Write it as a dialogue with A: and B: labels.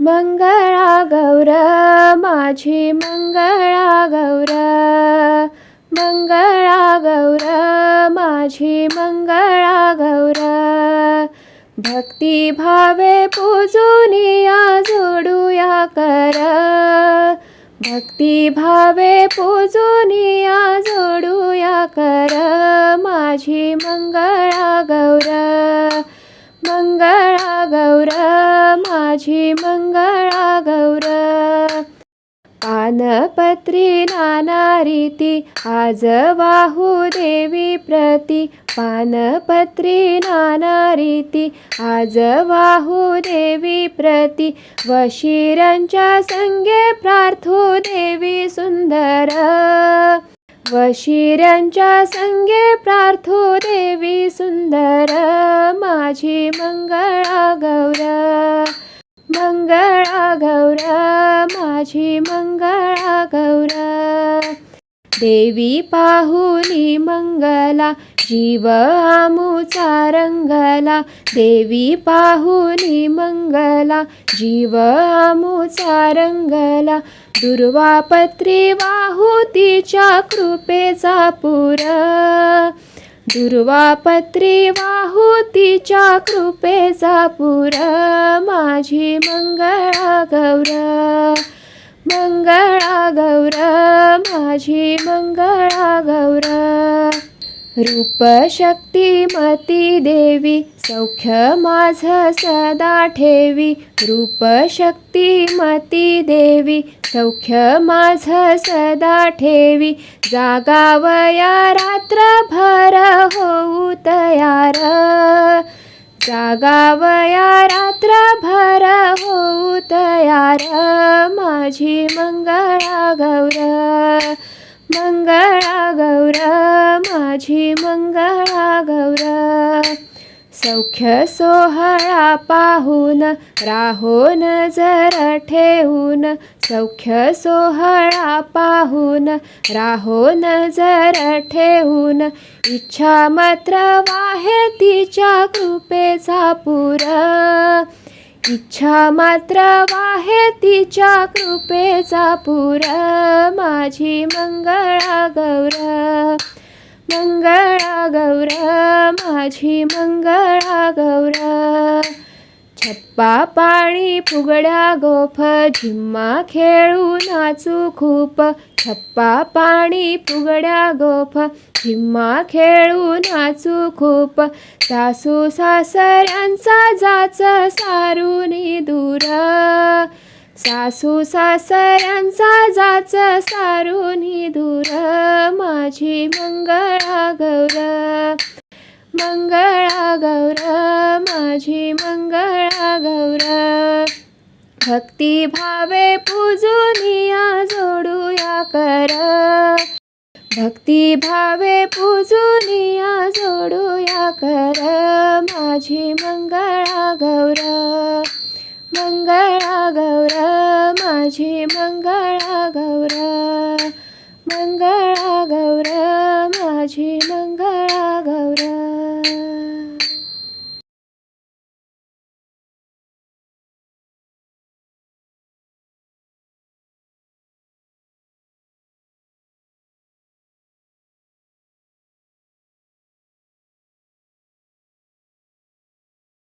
A: मंगळा गौर माझी मंगळा गौर. मंगळा गौर माझी मंगळा गौर. भक्ती भावे पूजूनिया जोडूया कर. भक्ती भावे पूजूनिया जोडूया कर. माझी मंगळा गौर मंगळा गौर. माझी मंगळा गौर. पानपत्री नाना रीती आज वाहू देवी प्रती. पानपत्री नाना रीती आज वाहू देवी प्रती. वशिरांच्या संगे प्रार्थू देवी सुंदर. वशिरांच्या संगे प्रार्थू देवी सुंदर. माझी मंगळा गौर. मंगळा गौर माझी मंगळा गौर. देवी पाहुनी मंगला जीव आमुचा रंगला. देवी पाहुनी मंगला जीव आमुचा रंगला. दुर्वापत्री वाहुतीच्या कृपेचा पुर. दुर्वापत्री वाहू तिच्या कृपेचा पुर माझी मंगळा गौर मंगळा गौर माझी मंगळा गौर. रूपशक्तिमती देवी सौख्य माझ सदा ठेवी. रूपशक्तिमती देवी सौख्य माझ सदा ठेवी. जागावया रात्रभर होऊ तयार. जागावया रात्रभर होऊ तयार. माझी मंगळा गौर. मंगळा गौर माझी मंगळा गौर. सौख्य सोहळा पाहून राहोन जर ठेवून सौख्य सोहळा पाहून राहोन जर ठेवून इच्छा मात्र वाहे तिच्या कृपेचा पुर. इच्छा मात्र वाहे तिच्या कृपेचा पुर. माझी मंगळा गौर मंगळा गौर माझी मंगळा गौर. छप्पा पाणी फुगड्या गोफ झिम्मा खेळू नाचू खूप. छप्पा पाणी फुगड्या गोफ झिम्मा खेळू नाचू खूप. सासू सासऱ्यांचा जाच सारूनी दूर. सासू सासऱ्यांचा जाच सारूनी दूर. माझी मंगळा गौर मंगळा गौर. भक्ती भावे पूजूनिया जोडूया कर. भक्ती भावे पूजूनिया जोडूया कर. माझी मंगळा